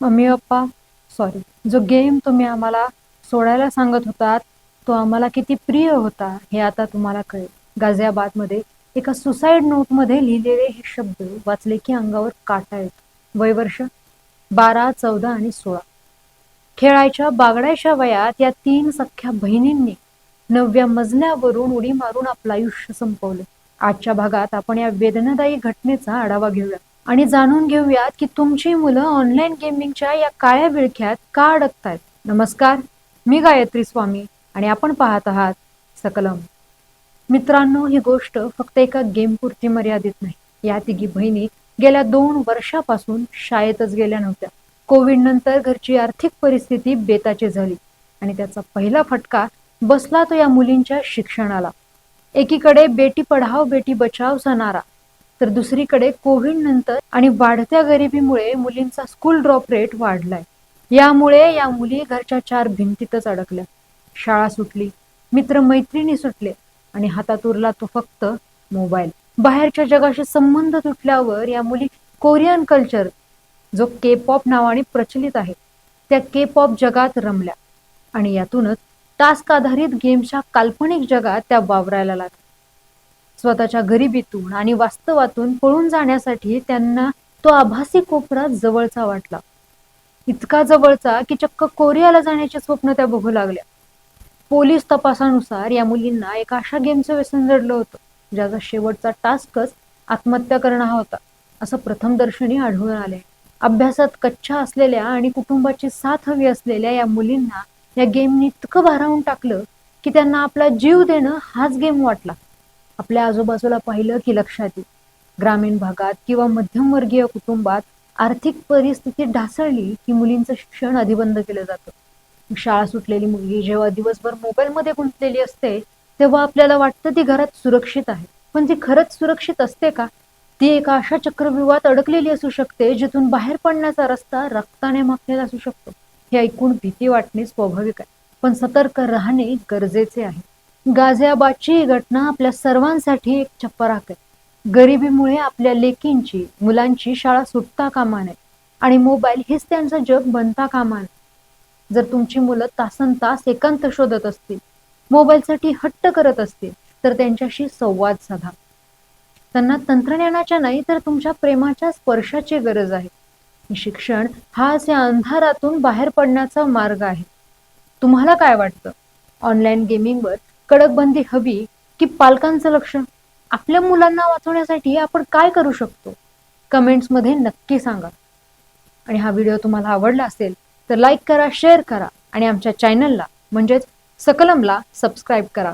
Mummy papa sorry जो game तुम्ही आम्हाला सोडायला सांगत होतात तो आम्हाला किती प्रिय होता हे आता तुम्हाला कळेल. गाझियाबादमध्ये एका सुसाईड नोटमध्ये लिहिलेले हे शब्द वाचले की अंगावर काटा येतो. वय वर्ष बारा चौदा आणि सोळा. खेळायच्या बागडायच्या वयात या तीन सख्या बहिणींनी नवव्या मजल्यावरून उडी मारून आपलं आयुष्य संपवलं. आजच्या भागात आपण या वेदनादायी घटनेचा आढावा घेऊया. आणि जाणून घेऊयात की तुमची मुलं ऑनलाईन गेमिंगच्या या काळ्या विळख्यात का अडकतायत. नमस्कार मी गायत्री स्वामी आणि आपण पाहत आहात सकलम. मित्रांनो ही गोष्ट फक्त एका गेमपुरती मर्यादित नाही. या तिघी बहिणी गेल्या दोन वर्षापासून शाळेतच गेल्या नव्हत्या. कोविड नंतर घरची आर्थिक परिस्थिती बेताची झाली आणि त्याचा पहिला फटका बसला तो या मुलींच्या शिक्षणाला. एकीकडे बेटी पढाव बेटी बचाव सणारा. तर दुसरीकडे कोविड नंतर आणि वाढत्या गरिबीमुळे मुलींचा स्कूल ड्रॉप रेट वाढलाय. यामुळे या मुली घरच्या चार भिंतीतच अडकल्या. शाळा सुटली मित्र मैत्रिणी सुटले आणि हातात उरला तो फक्त मोबाईल बाहेरच्या जगाशी संबंध तुटल्यावर या मुली कोरियन कल्चर जो के पॉप नावाने प्रचलित आहे त्या के पॉप जगात रमल्या. आणि यातूनच टास्क आधारित गेमच्या काल्पनिक जगात त्या वावरायला लागल्या. स्वतःच्या गरिबीतून आणि वास्तवातून पळून जाण्यासाठी त्यांना तो आभासी कोपरा जवळचा वाटला. इतका जवळचा की चक्क कोरियाला जाण्याचे स्वप्न त्या बघू लागल्या. पोलीस तपासानुसार या मुलींना एक अशा गेमचं व्यसन जडलं होतं ज्याचा शेवटचा टास्कच आत्महत्या करणं हा होता असं प्रथम दर्शनी आढळून आले. अभ्यासात कच्च्या असलेल्या आणि कुटुंबाची साथ हवी असलेल्या या मुलींना या गेमने इतकं भारावून टाकलं की त्यांना आपला जीव देणं हाच गेम वाटला. आपल्या आजूबाजूला पाहिलं की लक्षात येईल. ग्रामीण भागात किंवा मध्यमवर्गीय कुटुंबात आर्थिक परिस्थिती ढासळली की मुलींचं शिक्षण अधिबंध केलं जातं. शाळा सुटलेली मुलगी जेव्हा दिवसभर मोबाईलमध्ये गुंतलेली असते तेव्हा आपल्याला वाटतं ती घरात सुरक्षित आहे. पण ती खरंच सुरक्षित असते का? ती एका अशा चक्रव्यूहात अडकलेली असू शकते जिथून बाहेर पडण्याचा रस्ता रक्ताने माखलेला असू शकतो. हे ऐकून भीती वाटणे स्वाभाविक आहे. पण सतर्क राहणे गरजेचे आहे. गाझियाबादची ही घटना आपल्या सर्वांसाठी एक चपराक आहे. गरिबीमुळे आपल्या लेकींची मुलांची शाळा सुटता कामा नये आणि मोबाईल हेच त्यांचं जग बनता कामा नये. जर तुमची मुलं तासन तास एकांत शोधत असतील मोबाईलसाठी हट्ट करत असतील तर त्यांच्याशी संवाद साधा. त्यांना तंत्रज्ञानाच्या नाही तर तुमच्या प्रेमाच्या स्पर्शाची गरज आहे. शिक्षण हाच या अंधारातून बाहेर पडण्याचा मार्ग आहे. तुम्हाला काय वाटतं? ऑनलाईन गेमिंगवर कडक बंदी हवी की पालकांचं लक्ष? आपल्या मुलांना वाचवण्यासाठी आपण काय करू शकतो? कमेंट्समध्ये नक्की सांगा. आणि हा व्हिडिओ तुम्हाला आवडला असेल तर लाईक करा शेअर करा आणि आमच्या चॅनलला म्हणजेच सकलमला सबस्क्राईब करा.